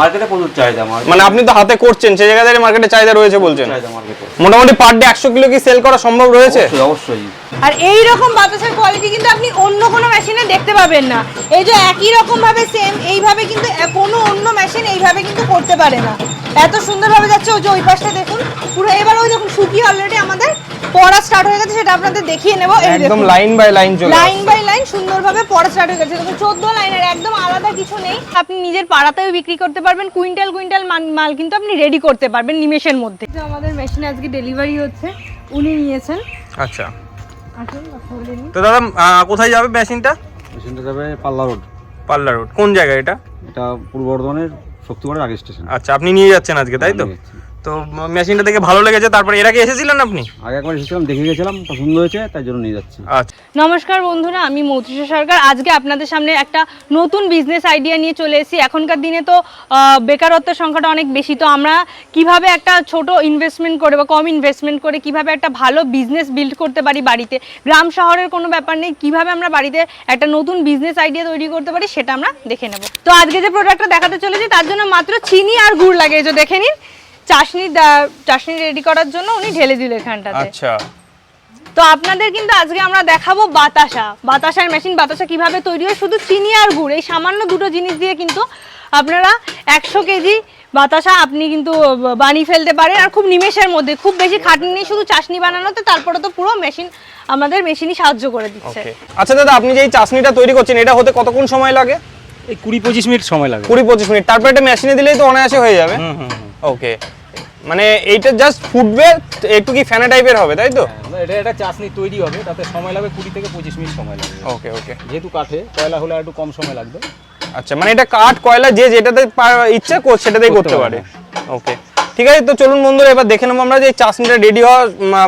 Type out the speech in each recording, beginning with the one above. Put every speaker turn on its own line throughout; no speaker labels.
মার্কেটে প্রচুর চাহিদা
মানে আপনি তো হাতে করছেন সেই জায়গা থেকে মার্কেটে চাহিদা রয়েছে বলছেন। মোটামুটি পার ডে একশো কিলো কি সেল করা সম্ভব রয়েছে?
অবশ্যই অবশ্যই।
আর এই রকম বাতাসের কোয়ালিটি কিন্তু আপনি অন্য কোনো মেশিনে দেখতে পাবেন না। এই যে একই রকম ভাবে সেম এইভাবে কিন্তু কোনো অন্য মেশিন এইভাবে কিন্তু করতে পারে না। এত সুন্দরভাবে যাচ্ছে ওই যে ওই পাশটা দেখুন। পুরো এবার ওই দেখুন শুকিয়ে অলরেডি আমাদের পড়া স্টার্ট হয়ে গেছে সেটা আপনাদের দেখিয়ে নেব। এই
একদম লাইন বাই লাইন চলে
লাইন বাই লাইন সুন্দরভাবে পড়া স্টার্ট হয়ে গেছে। দেখুন চোদ্দ লাইনের একদম আলাদা কিছু নেই। আপনি নিজের পাড়াতেও বিক্রি করতে পারবেন কুইন্টাল কুইন্টাল মাল কিন্তু আপনি রেডি করতে পারবেন নিমেষের মধ্যে। যে আমাদের মেশিনে আজকে ডেলিভারি হচ্ছে উনি নিয়েছেন।
আচ্ছা। তো দাদা কোথায় যাবে মেশিনটা
মেশিনটা যাবে পাল্লা রোড
পাল্লা রোড কোন জায়গায় এটা?
এটা পূর্ব বর্ধমানের শক্তিগড়ের আগে স্টেশন
আচ্ছা আপনি নিয়ে যাচ্ছেন আজকে তাই তো? তো মেশিনটা দেখে ভালো লেগেছে তারপরে এর আগে এসেছিলেন আপনি?
আগে একবার এসেছিলাম দেখে গেছিলাম পছন্দ হয়েছে তাই জন্য নিয়ে যাচ্ছি।
আচ্ছা।
নমস্কার বন্ধুরা আমি মৌত্রিষা সরকার। আজকে আপনাদের সামনে একটা নতুন বিজনেস আইডিয়া নিয়ে চলে এসেছি। এখনকার দিনে তো বেকারত্বের সংখ্যাটা অনেক বেশি। তো আমরা কীভাবে একটা ছোট ইনভেস্টমেন্ট করে বা কম ইনভেস্টমেন্ট করে কীভাবে একটা ভালো বিজনেস বিল্ড করতে পারি বাড়িতে? গ্রাম শহরের কোনো ব্যাপার নেই। কীভাবে আমরা বাড়িতে একটা নতুন বিজনেস আইডিয়া তৈরি করতে পারি সেটা আমরা দেখে নেব। তো আজকে যে প্রোডাক্টটা দেখাতে চলেছি তার জন্য মাত্র চিনি আর গুড় লাগে এই যে দেখে নিন। চাশনি চাশনি রেডি করার জন্য উনি ঢেলে দিল এখানটাতে।
আচ্ছা।
তো আপনাদের কিন্তু আজকে আমরা দেখাবো বাতাসা। বাতাসার মেশিন বাতাসা কীভাবে তৈরি হয়? শুধু চিনি আর গুড় এই সামান্য দুটো জিনিস দিয়ে কিন্তু আপনারা একশো কেজি বাতাসা আপনি কিন্তু বানিয়ে ফেলতে পারেন। আর খুব নিমেষের মধ্যে খুব বেশি খাটনি নেই শুধু চাশনি বানানোতে তারপরে তো পুরো মেশিন আমাদের মেশিনই সাহায্য করে দিচ্ছে।
আচ্ছা দাদা আপনি যে এই চাশনিটা তৈরি করছেন এটা হতে কতক্ষণ সময় লাগে?
এই কুড়ি পঁচিশ মিনিট সময় লাগে।
কুড়ি পঁচিশ মিনিট। তারপর এটা মেশিনে দিলেই তো অনায়াসে হয়ে যাবে। ওকে মানে এইটা জাস্ট ফুটবে একটু কি ফ্যানা টাইপের হবে তাই তো?
হ্যাঁ, এটা এটা চাশনি তৈরি হবে তাতে সময় লাগবে কুড়ি থেকে পঁচিশ মিনিট সময় লাগবে।
ওকে ওকে
যেহেতু কাঠে কয়লা হলে একটু কম সময় লাগবে।
আচ্ছা মানে এটা কাঠ কয়লা যে যেটাতে ইচ্ছে কর- সেটাতেই করতে পারে। ওকে ঠিক আছে তো চলুন বন্ধুরা এবার দেখে নেব আমরা যে এই চাশনিটা রেডি হওয়া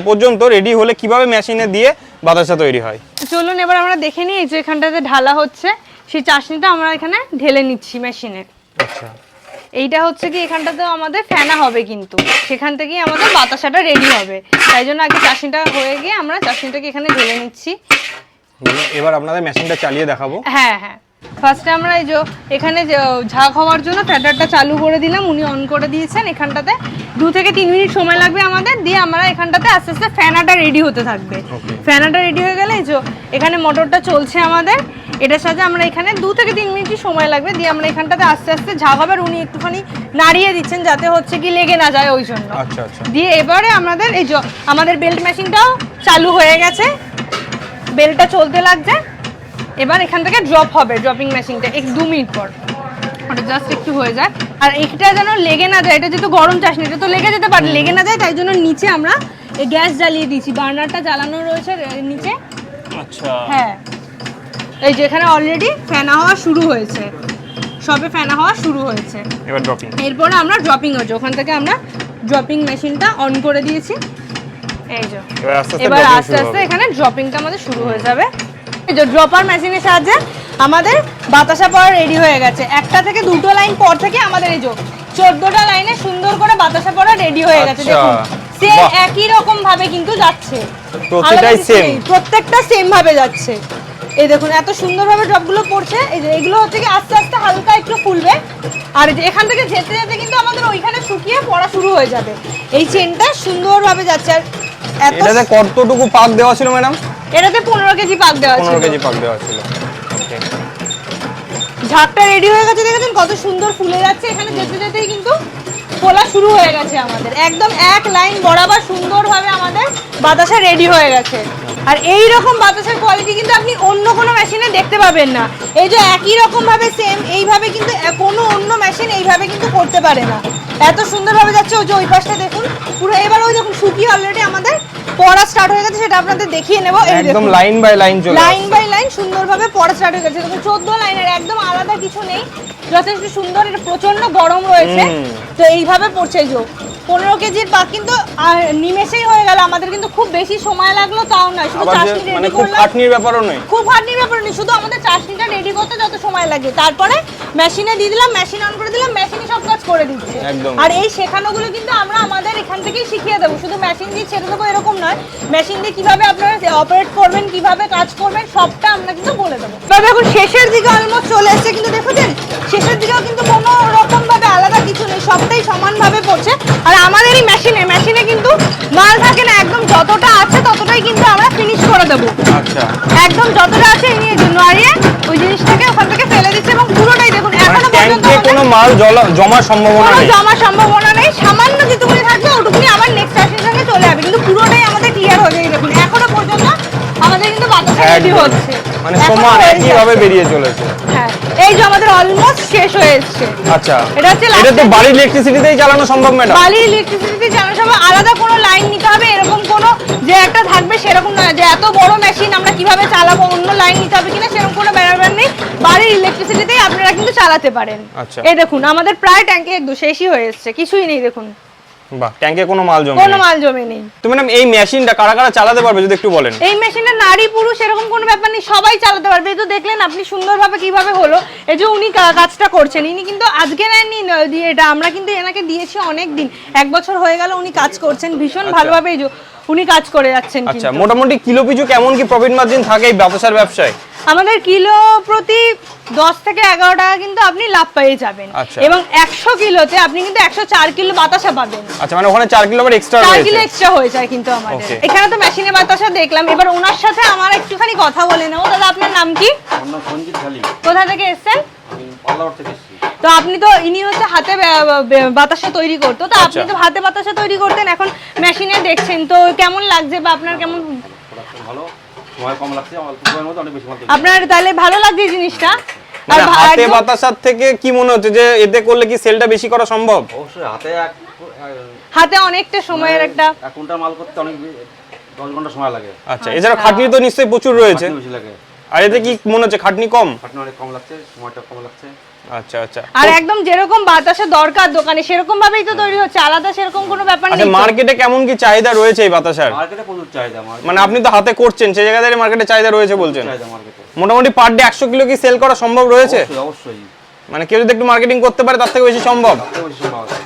পর্যন্ত রেডি হলে কীভাবে মেশিনে দিয়ে বাতাসা তৈরি হয়।
চলুন এবার আমরা দেখে নিই এই যে এখানটাতে ঢালা হচ্ছে সেই চাশনিটা আমরা এখানে ঢেলে নিচ্ছি মেশিনে
আচ্ছা।
এইটা হচ্ছে কি এখানটাতে আমাদের ফেনা হবে কিন্তু। সেখান থেকেই আমাদের বাতাসাটা রেডি হবে। তাই জন্য আগে চাশনিটা হয়ে গিয়ে আমরা চাশনিটাকে এখানে ঢেলে নিচ্ছি।
এবার আপনাদের মেশিনটা চালিয়ে দেখাবো।
হ্যাঁ হ্যাঁ। ফার্স্টে আমরা এই যে এখানে ঝাঁক হওয়ার জন্য ফ্যাটারটা চালু করে দিলাম। উনি অন করে দিয়েছেন এখানটাতে। দু থেকে তিন মিনিট সময় লাগবে আমাদের। দিয়ে আমরা এখানটাতে আস্তে আস্তে ফ্যানাটা রেডি হতে থাকবে। ফ্যানাটা রেডি হয়ে গেলে এই যে এখানে মোটরটা চলছে আমাদের। এটার সাথে আমরা এখানে দু থেকে তিন মিনিটই সময় লাগবে। দিয়ে আমরা এখানটাতে আস্তে আস্তে ঝাঁক হবে উনি একটুখানি নাড়িয়ে দিচ্ছেন যাতে হচ্ছে কি লেগে না যায় ওই জন্য।
আচ্ছা আচ্ছা।
দিয়ে এবারে আমাদের এই আমাদের বেল্ট মেশিনটাও চালু হয়ে গেছে। বেলটা চলতে লাগছে। এবার এখান থেকে ড্রপ হবে ড্রপিং মেশিনটা এক দু মিনিট পর। ওটা জাস্ট একটু হয়ে যায় আর এটা যেন লেগে না যায় এটা যেহেতু গরম চাষ এটা তো লেগে যেতে পারে। লেগে না যায় তাই জন্য নিচে আমরা গ্যাস জ্বালিয়ে দিয়েছি। বার্নারটা জ্বালানো রয়েছে নিচে।
আচ্ছা।
হ্যাঁ। এই যে এখানে অলরেডি ফেনা হওয়া শুরু হয়েছে। সবে ফেনা হওয়া শুরু হয়েছে।
এবার ড্রপিং
এরপরে আমরা ড্রপিং হচ্ছে ওখান থেকে আমরা ড্রপিং মেশিনটা অন করে দিয়েছি। এই যে।
এবার আস্তে আস্তে
এবার আস্তে আস্তে এখানে ড্রপিংটা আমাদের শুরু হয়ে যাবে। এই যে ড্রপার মেশিনের সাহায্যে আমাদের বাতাসা পড়া রেডি হয়ে গেছে। একটা থেকে দুটো লাইন পর থেকে আমাদের এই যে চোদ্দটা লাইনে সুন্দর করে বাতাসা পড়া রেডি হয়ে গেছে।
আচ্ছা,
দেখুন সেম একই রকম ভাবে কিন্তু যাচ্ছে। প্রত্যেকটা সেম ভাবে যাচ্ছে। এই দেখুন এত সুন্দরভাবে ড্রপগুলো পড়ছে। এই যে এগুলো হচ্ছে কি আস্তে আস্তে হালকা একটু ফুলবে। আর এই যে এখান থেকে যেতে যেতে কিন্তু আমাদের ওইখানে শুকিয়ে পড়া শুরু হয়ে যাবে। এই চেনটা সুন্দরভাবে যাচ্ছে। আর এত
এটাতে কতটুকু পাক দেওয়া ছিল ম্যাডাম?
এটাতে পনেরো কেজি পাক দেওয়া ছিল।
কেজি পাক দেওয়া ছিল।
ঝাঁকটা রেডি হয়ে গেছে দেখেছেন? কত সুন্দর ফুলে যাচ্ছে। এখানে যেতে যেতেই কিন্তু ফোলা শুরু হয়ে গেছে আমাদের। একদম এক লাইন বরাবর সুন্দরভাবে আমাদের বাতাসা রেডি হয়ে গেছে। আর এই রকম বাতাসের কোয়ালিটি কিন্তু আপনি অন্য কোনো মেশিনে দেখতে পাবেন না। এই যে একই রকম ভাবে সেম এইভাবে কিন্তু কোনো অন্য মেশিন এইভাবে কিন্তু করতে পারে না। এত সুন্দরভাবে যাচ্ছে ওই যে ওই পাশটা দেখুন। পুরো এবার ওই দেখুন শুকিয়ে অলরেডি আমাদের পড়া স্টার্ট হয়ে গেছে সেটা আপনাদের দেখিয়ে নেব। এই
একদম লাইন বাই লাইন চলে
লাইন বাই লাইন সুন্দরভাবে পড়া স্টার্ট হয়ে গেছে। দেখুন চোদ্দ লাইনের একদম আলাদা কিছু নেই। যথেষ্ট সুন্দর এটা প্রচণ্ড গরম রয়েছে।
তো
তো এইভাবে পড়ছে এই পনেরো কেজির পাক কিন্তু নিমেষেই হয়ে গেল। আমাদের কিন্তু খুব বেশি সময় লাগল তাও নয়। শুধু
মানে
রেডি
খুব
করলাম।
খাটনির ব্যাপারও নয়
খুব খাটনির ব্যাপার নেই। শুধু আমাদের চাষনিটা রেডি করতে যত সময় লাগে। তারপরে মেশিনে দিয়ে দিলাম মেশিন অন করে দিলাম মেশিনই সব কাজ করে দিচ্ছে। আর এই শেখানোগুলো কিন্তু আমরা আমাদের এখান থেকেই শিখিয়ে দেবো। শুধু মেশিন দিয়ে ছেড়ে দেবো এরকম নয়। মেশিন দিয়ে কীভাবে আপনারা অপারেট করবেন কীভাবে কাজ করবেন সবটা আমরা কিন্তু বলে দেবো। তবে এখন শেষের দিকে অলমোস্ট চলে এসেছে কিন্তু দেখেছেন শেষের দিকেও কিন্তু কোনো কিছু নেই সবটাই সমানভাবে পড়ছে। আর আমাদেরই মেশিনে মেশিনে কিন্তু মাল থাকে না একদম যতটা আছে ততটাই কিন্তু আমরা ফিনিশ করে দেবো।
আচ্ছা।
একদম যতটা আছে এই নিয়ে জন্য। নাড়িয়ে ওই জিনিসটাকে ওখান থেকে ফেলে দিচ্ছে এবং পুরোটাই দেখুন
মানে
এখনও পর্যন্ত
কোনো মাল জমা সম্ভাবনা নেই।
জমা সম্ভাবনা নেই। সামান্য যেটুকুনি থাকবে ওটুকুই আবার নেক্সট আসের সঙ্গে চলে যাবে কিন্তু পুরোটাই আমাদের ক্লিয়ার হয়ে যায় দেখুন এখনও পর্যন্ত আমাদের কিন্তু বাতাসে রেডি হচ্ছে।
মানে
এখনও
সমান একই ভাবে বেরিয়ে চলেছে।
হ্যাঁ এই যে আমাদের অলমোস্ট শেষ হয়ে এসছে।
আচ্ছা
এটা হচ্ছে
এটা তো বাড়ির ইলেকট্রিসিটিতেই চালানো সম্ভব ম্যাডাম
বালি ইলেকট্রিসিটি জানার সময় আলাদা কোনো লাইন নিতে হবে এরকম কোনো যে একটা থাকবে সেরকম নয় যে এত বড় মেশিন আমরা কীভাবে চালাবো অন্য লাইন নিতে হবে কিনা সেরকম কোনো ব্যাপার নেই। বাড়ির ইলেকট্রিসিটিতেই আপনারা কিন্তু চালাতে পারেন।
আচ্ছা।
এই দেখুন আমাদের প্রায় ট্যাঙ্কে একদম শেষই হয়ে এসছে কিছুই নেই দেখুন।
বাহ ট্যাঙ্কে কোনো মাল জমে
কোনো মাল জমে নেই।
তো ম্যাডাম এই মেশিনটা কারা কারা চালাতে পারবে যদি একটু বলেন?
এই মেশিনে নারী পুরুষ এরকম কোনো ব্যাপার নেই সবাই চালাতে পারবে। এই তো দেখলেন আপনি সুন্দরভাবে কীভাবে হলো। এই যে উনি কাজটা করছেন ইনি কিন্তু আজকে নেননি এটা আমরা কিন্তু এনাকে দিয়েছি অনেক দিন। এক বছর হয়ে গেল উনি কাজ করছেন ভীষণ ভালোভাবে এই যে উনি কাজ করে যাচ্ছেন
আচ্ছা মোটামুটি কিলো পিছু কেমন কি প্রফিট মার্জিন থাকে এই ব্যবসার ব্যবসায়?
আমাদের কিলো প্রতি দশ থেকে এগারো টাকা কিন্তু আপনি লাভ পেয়ে যাবেন।
আচ্ছা।
এবং একশো কিলোতে আপনি কিন্তু একশো চার কিলো বাতাসা পাবেন।
আচ্ছা মানে ওখানে চার কিলো আবার এক্সট্রা
চার কিলো এক্সট্রা হয়ে যায় কিন্তু আমাদের। এখানে তো মেশিনে বাতাসা দেখলাম। এবার ওনার সাথে আমার একটুখানি কথা বলে নেব। দাদা আপনার নাম কি? কোথা থেকে এসেছেন? তো আপনি তো ইনি হচ্ছে হাতে বাতাসা তৈরি করতো। তো আপনি
আচ্ছা।
তো হাতে বাতাসা তৈরি করতেন এখন মেশিনে দেখছেন। তো কেমন লাগছে বা আপনার কেমন
ভালো। সময় কম লাগছে অল্প সময়ের মধ্যে অনেক বেশি মাল
আপনার তাহলে ভালো লাগছে জিনিসটা? আর
মানে হাতে বাতাসার থেকে কি মনে হচ্ছে যে এতে করলে কি সেলটা বেশি করা সম্ভব?
অবশ্যই হাতে
হাতে অনেকটা সময়ের একটা
এক ঘণ্টা মাল করতে অনেক দশ ঘণ্টা সময় লাগে।
আচ্ছা এছাড়া খাটনি তো নিশ্চয়ই প্রচুর রয়েছে।
বেশি লাগে।
আর এতে কি মনে হচ্ছে খাটনি কম?
খাটনি অনেক কম লাগছে সময়টা কম লাগছে।
আচ্ছা আচ্ছা।
আর একদম যেরকম বাতাসা দরকার দোকানে সেরকম ভাবেই তো তৈরি হচ্ছে আলাদা সেরকম কোনো ব্যাপার
আচ্ছা
নেই।
মার্কেটে কেমন কি চাহিদা রয়েছে এই বাতাসার?
মার্কেটে প্রচুর চাহিদা
মানে আপনি তো হাতে করছেন সেই জায়গা থেকে মার্কেটে চাহিদা রয়েছে বলছেন। মোটামুটি পার ডে একশো কিলো কি সেল করা সম্ভব রয়েছে?
অবশ্যই
মানে কেউ যদি একটু মার্কেটিং করতে পারে তার থেকে বেশি সম্ভব?
বেশি সম্ভব। আছে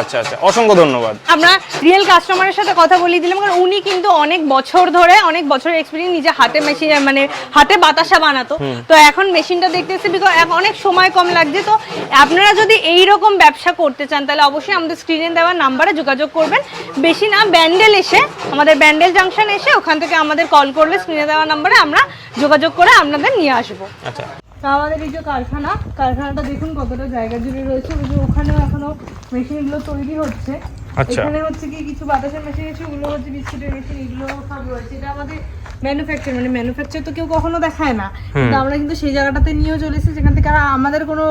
আচ্ছা আচ্ছা। অসংখ্য ধন্যবাদ।
আমরা রিয়েল কাস্টমারের সাথে কথা বলিয়ে দিলাম কারণ উনি কিন্তু অনেক বছর ধরে অনেক বছরের এক্সপিরিয়েন্স নিজে হাতে মেশিন মানে হাতে বাতাসা বানাতো। তো এখন মেশিনটা দেখতেছি বিকজ অনেক সময় কম লাগছে। তো আপনারা যদি এই রকম ব্যবসা করতে চান তাহলে অবশ্যই আমাদের স্ক্রিনে দেওয়া নাম্বারে যোগাযোগ করবেন। বেশি না ব্যান্ডেল এসে আমাদের ব্যান্ডেল জাংশন এসে ওখান থেকে আমাদের কল করলে স্ক্রিনে দেওয়া নাম্বারে আমরা যোগাযোগ করে আপনাদের নিয়ে আসব।
আচ্ছা।
তা আমাদের এই যে কারখানা কারখানাটা দেখুন কতটা জায়গা জুড়ে রয়েছে। ওই যে ওখানেও এখনও মেশিনগুলো তৈরি হচ্ছে।
আচ্ছা।
এখানে হচ্ছে কি কিছু বাতাসের মেশিন আছে ওগুলো হচ্ছে বিস্কুটের মেশিন এগুলো সব রয়েছে। এটা আমাদের ম্যানুফ্যাকচার মানে ম্যানুফ্যাকচার তো কেউ কখনো দেখায় না। কিন্তু আমরা কিন্তু সেই জায়গাটাতে নিয়েও চলে এসেছি যেখান থেকে আমাদের কোনো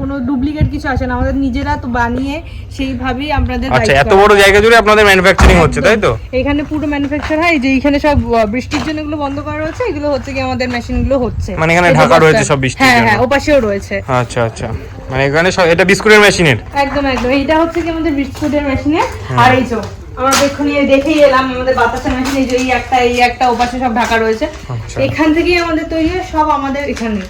কোনো ডুপ্লিকেট কিছু আসে না। আমাদের নিজেরা তো বানিয়ে সেইভাবেই আপনাদের
আচ্ছা এত বড় জায়গা জুড়ে আপনাদের ম্যানুফ্যাকচারিং হচ্ছে তাই তো?
এখানে পুরো ম্যানুফ্যাকচার হয় যে এখানে সব বৃষ্টির জন্য এগুলো বন্ধ করা রয়েছে এগুলো হচ্ছে কি আমাদের মেশিনগুলো হচ্ছে।
মানে এখানে ঢাকা রয়েছে সব বৃষ্টির
হ্যাঁ
জন্য।
হ্যাঁ ওপাশেও রয়েছে।
আচ্ছা আচ্ছা। মানে এখানে সব এটা বিস্কুটের মেশিনের
একদম একদম। এইটা হচ্ছে কি আমাদের বিস্কুটের মেশিনে আর এই যে আমরা এক্ষুনি দেখেই এলাম আমাদের বাতাসের মেশিন এই যে এই একটা এই একটা ওপাশে সব ঢাকা রয়েছে
আচ্ছা।
এখান থেকেই আমাদের তৈরি হয় সব আমাদের এখানে